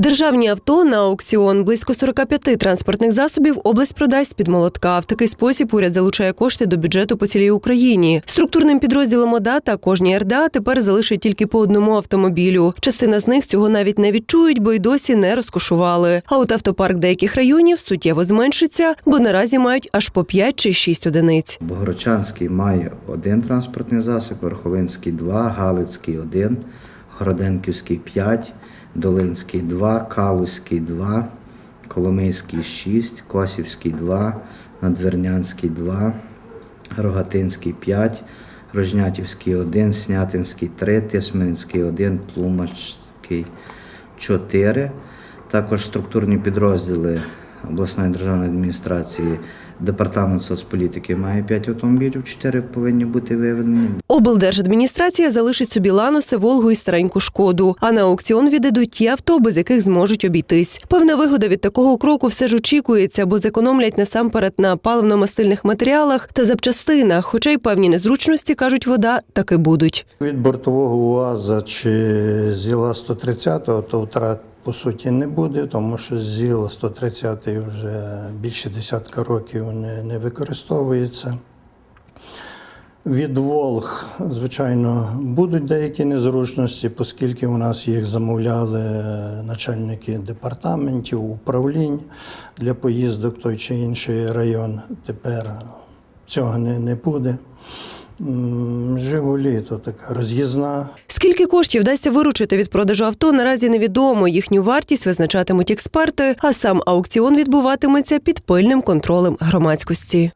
Державні авто на аукціон близько 45 транспортних засобів область продасть під молотка. В такий спосіб уряд залучає кошти до бюджету по цілій Україні. Структурним підрозділом ОДА та кожній РДА тепер залишить тільки по одному автомобілю. Частина з них цього навіть не відчують, бо й досі не розкошували. А от автопарк деяких районів суттєво зменшиться, бо наразі мають аж по 5 чи 6 одиниць. Богородчанський має один транспортний засіб, Верховинський два, Галицький один, Городенківський п'ять, Долинський два, Калузький два, Коломийський шість, Косівський два, Надвірнянський два, Рогатинський п'ять, Рожнятівський один, Снятинський три, Тисменський один, Тлумачський чотири. Також структурні підрозділи обласної державної адміністрації, департамент соцполітики має 5 автомобілів, 4 повинні бути виведені. Облдержадміністрація залишить собі ланоси, Волгу і стареньку шкоду. А на аукціон віддадуть ті авто, без яких зможуть обійтись. Певна вигода від такого кроку все ж очікується, бо зекономлять насамперед на паливно-мастильних матеріалах та запчастинах. Хоча й певні незручності кажуть, вода таки будуть. Від бортового УАЗа чи ЗІЛа 130 то втрат по суті не буде, тому що ЗІЛ 130 вже більше десятка років не, не використовується. Від Волг, звичайно, будуть деякі незручності, оскільки у нас їх замовляли начальники департаментів, управлінь для поїздок в той чи інший район. Тепер цього не, не буде. Жигулі то така роз'їзна. Скільки коштів вдасться виручити від продажу авто, наразі невідомо. Їхню вартість визначатимуть експерти, а сам аукціон відбуватиметься під пильним контролем громадськості.